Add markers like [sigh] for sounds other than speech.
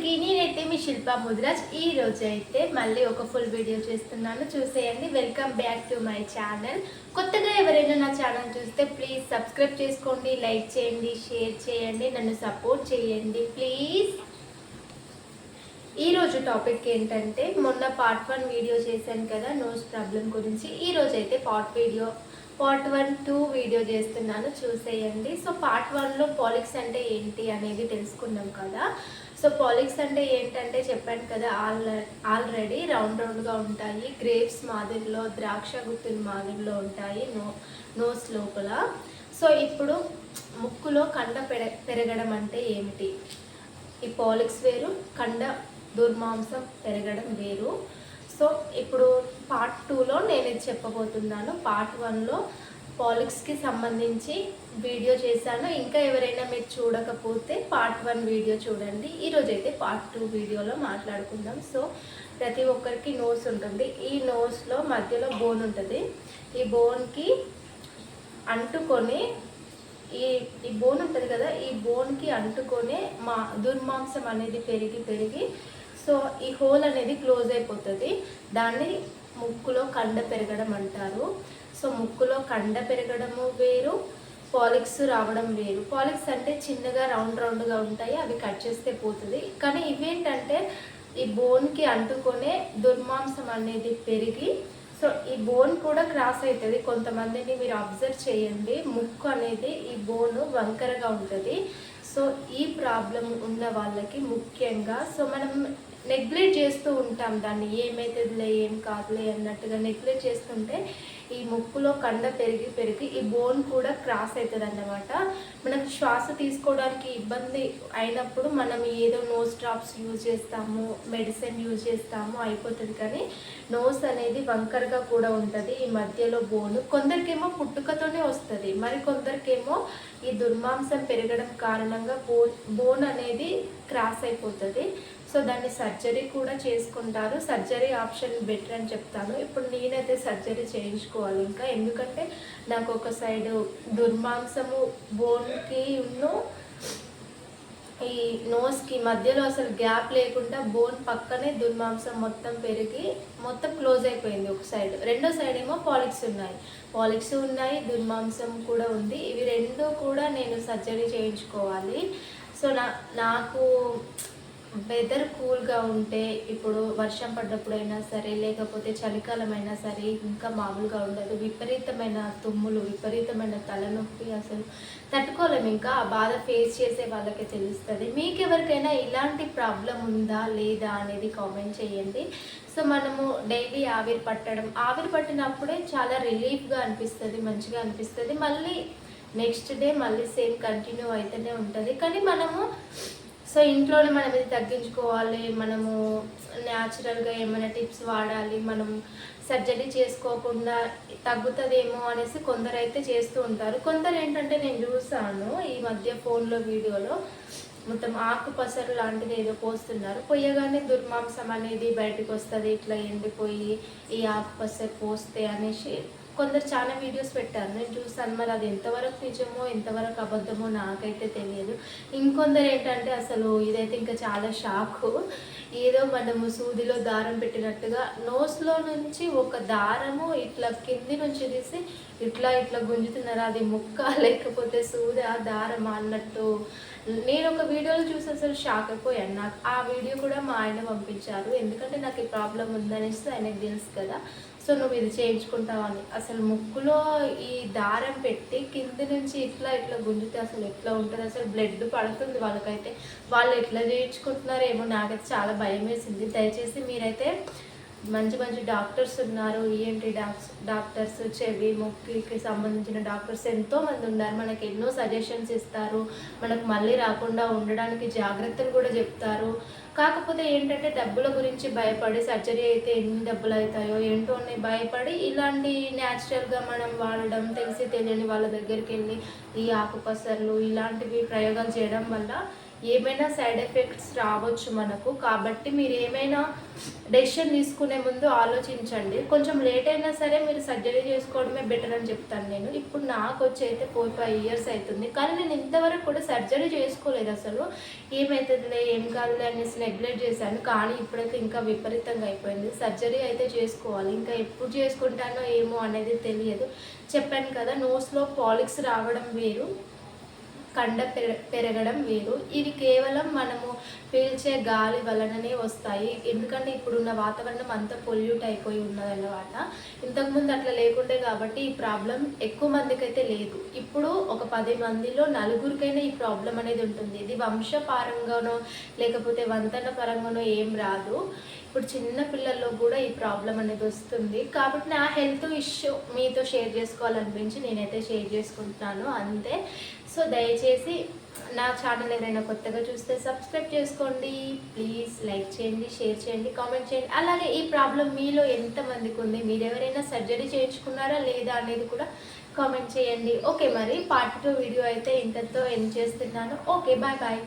అందరికీ నేనైతే మీ శిల్ప ముదిరాజ్. ఈ రోజు అయితే మళ్ళీ ఒక ఫుల్ వీడియో చేస్తున్నాను. చూసేయండి. Welcome back to my channel కొత్తగా ఎవరైనా నా ఛానల్ చూస్తే ప్లీజ్ సబ్స్క్రైబ్ చేసుకోండి లైక్ చేయండి షేర్ చేయండి నన్ను సపోర్ట్ చేయండి ప్లీజ్ ఈ రోజు టాపిక్ ఏంటంటే మొన్న పార్ట్ వన్ వీడియో చేశాను కదా నోస్ ప్రాబ్లం గురించి. ఈ రోజు అయితే part video part one two video చేస్తున్నాను. చూసేయండి. సో పార్ట్ వన్లో పాలిక్స్ అంటే ఏంటి అనేది తెలుసుకున్నాం కదా. సో పాలిక్స్ అంటే ఏంటంటే చెప్పాను కదా ఆల్ ఆల్రెడీ రౌండ్ రౌండ్గా ఉంటాయి. గ్రేప్స్ మాదిరిలో ద్రాక్ష గుత్తుల మాదిరిలో ఉంటాయి నో నోస్ లోపల. సో ఇప్పుడు ముక్కులో కండ పెర పెరగడం అంటే ఏమిటి? ఈ పాలిక్స్ వేరు కండ దుర్మాంసం పెరగడం వేరు. సో ఇప్పుడు పార్ట్ టూలో నేను ఇది చెప్పబోతున్నాను. పార్ట్ వన్లో పాలిక్స్కి సంబంధించి వీడియో చేశాను. ఇంకా ఎవరైనా మీరు చూడకపోతే పార్ట్ వన్ వీడియో చూడండి. ఈరోజు అయితే పార్ట్ టూ వీడియోలో మాట్లాడుకుందాం. సో ప్రతి ఒక్కరికి నోస్ ఉంటుంది. ఈ నోస్లో మధ్యలో బోన్ ఉంటుంది. ఈ బోన్కి అంటుకొని ఈ ఈ బోన్ ఉంటుంది కదా ఈ బోన్కి అంటుకొని మా దుర్మాంసం అనేది పెరిగి పెరిగి సో ఈ హోల్ అనేది క్లోజ్ అయిపోతుంది. దాన్ని ముక్కులో కండ పెరగడం అంటారు. సో ముక్కులో కండ పెరగడము వేరు పాలిక్స్ రావడం వేరు. పాలిక్స్ అంటే చిన్నగా రౌండ్ రౌండ్గా ఉంటాయి. అవి కట్ చేస్తే పోతుంది. కానీ ఇవేంటంటే ఈ బోన్కి అంటుకొనే దుర్మాంసం అనేది పెరిగి సో ఈ బోన్ కూడా క్రాస్ అవుతుంది. కొంతమందిని మీరు అబ్జర్వ్ చేయండి. ముక్కు అనేది ఈ బోన్ వంకరగా ఉంటుంది. సో ఈ ప్రాబ్లం ఉన్న వాళ్ళకి ముఖ్యంగా సో మనం నెగ్లెక్ట్ చేస్తూ ఉంటాం. దాన్ని ఏమైతుందిలే ఏం కాదులే అన్నట్టుగా నెగ్లెక్ట్ చేస్తుంటే ఈ ముక్కులో కండ పెరిగి పెరిగి ఈ బోన్ కూడా క్రాస్ అవుతుంది అన్నమాట మనకు శ్వాస తీసుకోవడానికి ఇబ్బంది అయినప్పుడు మనం ఏదో నోస్ డ్రాప్స్ యూజ్ చేస్తాము మెడిసిన్ యూజ్ చేస్తాము అయిపోతుంది. కానీ నోస్ అనేది వంకరగా కూడా ఉంటుంది ఈ మధ్యలో బోన్ కొందరికేమో పుట్టుకతోనే వస్తుంది మరి కొందరికేమో ఈ దుర్మాంసం పెరగడం కారణంగా బోన్ బోన్ అనేది క్రాస్ అయిపోతుంది. సో దాన్ని సర్జరీ కూడా చేసుకుంటారు. సర్జరీ ఆప్షన్ బెటర్ అని చెప్తాను. ఇప్పుడు నేనైతే సర్జరీ చేయించుకో చేయించుకోవాలి ఇంకా ఎందుకంటే నాకు ఒక సైడ్ దుర్మాంసము బోన్కి ఉన్ను ఈ నోస్కి మధ్యలో అసలు గ్యాప్ లేకుండా బోన్ పక్కనే దుర్మాంసం మొత్తం పెరిగి మొత్తం క్లోజ్ అయిపోయింది ఒక సైడ్ రెండో సైడ్ ఏమో పాలిక్స్ ఉన్నాయి. పాలిక్స్ ఉన్నాయి దుర్మాంసం కూడా ఉంది. ఇవి రెండు కూడా నేను సర్జరీ చేయించుకోవాలి. సో నా నాకు వెదర్ కూల్గా ఉంటే ఇప్పుడు వర్షం పడ్డప్పుడైనా సరే లేకపోతే చలికాలం అయినా సరే ఇంకా మామూలుగా ఉండదు. విపరీతమైన తుమ్ములు విపరీతమైన తలనొప్పి అసలు తట్టుకోలేము. ఇంకా ఆ బాధ ఫేస్ చేసే వాళ్ళకి తెలుస్తుంది. మీకు ఎవరికైనా ఇలాంటి ప్రాబ్లం ఉందా లేదా అనేది కామెంట్ చేయండి. సో మనము డైలీ ఆవిరి పట్టడం ఆవిరి పట్టినప్పుడే చాలా రిలీఫ్గా అనిపిస్తుంది మంచిగా అనిపిస్తుంది. మళ్ళీ నెక్స్ట్ డే మళ్ళీ సేమ్ కంటిన్యూ అయితేనే ఉంటుంది. కానీ మనము సో ఇంట్లోనే మనం ఇది తగ్గించుకోవాలి మనము న్యాచురల్గా ఏమైనా టిప్స్ వాడాలి మనం సర్జరీ చేసుకోకుండా తగ్గుతుందేమో అనేసి కొందరు అయితే చేస్తూ ఉంటారు. కొందరు ఏంటంటే నేను చూసాను ఈ మధ్య ఫోన్లో వీడియోలో మొత్తం ఆకు పసరు లాంటిది ఏదో పోస్తున్నారు. పోయగానే దుర్మాంసం అనేది బయటకు వస్తుంది ఇట్లా ఎండిపోయి ఈ ఆకు పసరు పోస్తే అనేసి కొందరు చాలా వీడియోస్ పెట్టారు. నేను చూస్తాను. మరి అది ఎంతవరకు నిజమో ఎంతవరకు అబద్ధమో నాకైతే తెలియదు. ఇంకొందరు ఏంటంటే అసలు ఇదైతే ఇంకా చాలా షాకు ఏదో మనము సూదిలో దారం పెట్టినట్టుగా నోస్లో నుంచి ఒక దారము ఇట్లా కింది నుంచి తీసి ఇట్లా ఇట్లా గుంజుతున్నారు. అది ముక్క [laughs] లేకపోతే సూది ఆ దారం అన్నట్టు. నేను ఒక వీడియోలో చూసి అసలు షాక్ అయిపోయాను. నాకు ఆ వీడియో కూడా మా ఆయన పంపించారు. ఎందుకంటే నాకు ఈ ప్రాబ్లం ఉందనేసి ఆయనకు తెలుసు కదా. సో నువ్వు ఇది చేయించుకుంటావని అసలు ముక్కులో ఈ దారం పెట్టి కింద నుంచి ఇట్లా ఇట్లా గుంజితే అసలు ఎట్లా ఉంటుంది? అసలు బ్లడ్ పడుతుంది వాళ్ళకైతే. వాళ్ళు ఎట్లా చేయించుకుంటున్నారేమో నాకైతే చాలా భయం వేసింది దయచేసి మీరైతే మంచి మంచి డాక్టర్స్ ఉన్నారు. ఈఎన్టీ డాక్టర్స్ డాక్టర్స్ చెవి ముక్కుకి సంబంధించిన డాక్టర్స్ ఎంతోమంది ఉన్నారు. మనకి ఎన్నో సజెషన్స్ ఇస్తారు. మనకు మళ్ళీ రాకుండా ఉండడానికి జాగ్రత్తలు కూడా చెప్తారు. కాకపోతే ఏంటంటే డబ్బుల గురించి భయపడి సర్జరీ అయితే ఎన్ని డబ్బులు అవుతాయో ఏంటో అని భయపడి ఇలాంటి న్యాచురల్గా మనం వాడడం తెలిసి తెలియని వాళ్ళ దగ్గరికి వెళ్ళి ఈ ఆకుపసర్లు ఇలాంటివి ప్రయోగాలు చేయడం వల్ల ఏమైనా సైడ్ ఎఫెక్ట్స్ రావచ్చు మనకు. కాబట్టి మీరు ఏమైనా డెసిషన్ తీసుకునే ముందు ఆలోచించండి. కొంచెం లేట్ అయినా సరే మీరు సర్జరీ చేసుకోవడమే బెటర్ అని చెప్తాను నేను. ఇప్పుడు నాకు వచ్చి అయితే ఫోర్ ఫైవ్ ఇయర్స్ అవుతుంది. కానీ నేను ఇంతవరకు కూడా సర్జరీ చేసుకోలేదు అసలు. ఏమవుతుందిలే ఏం కాదులే అనేసి నెగ్లెక్ట్ చేశాను. కానీ ఇప్పుడైతే ఇంకా విపరీతంగా అయిపోయింది. సర్జరీ అయితే చేసుకోవాలి. ఇంకా ఎప్పుడు చేసుకుంటానో ఏమో అనేది తెలియదు. చెప్పాను కదా నోస్లో పాలిక్స్ రావడం వేరు. కండ పెర పెరగడం వేరు ఇవి కేవలం మనము పీల్చే గాలి వలననే వస్తాయి. ఎందుకంటే ఇప్పుడున్న వాతావరణం అంతా పొల్యూట్ అయిపోయి ఉన్నది అన్నమాట ఇంతకుముందు అట్లా లేకుండే కాబట్టి ఈ ప్రాబ్లం ఎక్కువ మందికి అయితే లేదు. ఇప్పుడు ఒక పది మందిలో నలుగురికైనా ఈ ప్రాబ్లం అనేది ఉంటుంది. ఇది వంశపారంగానో లేకపోతే వంతన పరంగానో ఏం రాదు. ఇప్పుడు చిన్న పిల్లల్లో కూడా ఈ ప్రాబ్లం అనేది వస్తుంది. కాబట్టి నా హెల్త్ ఇష్యూ మీతో షేర్ చేసుకోవాలనిపించి నేనైతే షేర్ చేసుకుంటున్నాను. అంతే. సో దయచేసి నా ఛానల్ ఎవరైనా కొత్తగా చూస్తే సబ్స్క్రైబ్ చేసుకోండి. ప్లీజ్ లైక్ చేయండి షేర్ చేయండి కామెంట్ చేయండి. అలాగే ఈ ప్రాబ్లం మీలో ఎంతమందికి ఉంది? మీరు ఎవరైనా సర్జరీ చేయించుకున్నారా లేదా అనేది కూడా కామెంట్ చేయండి. ఓకే మరి పార్ట్ టూ వీడియో అయితే ఇంతతో ఎండ్ చేస్తున్నాను. Okay bye bye.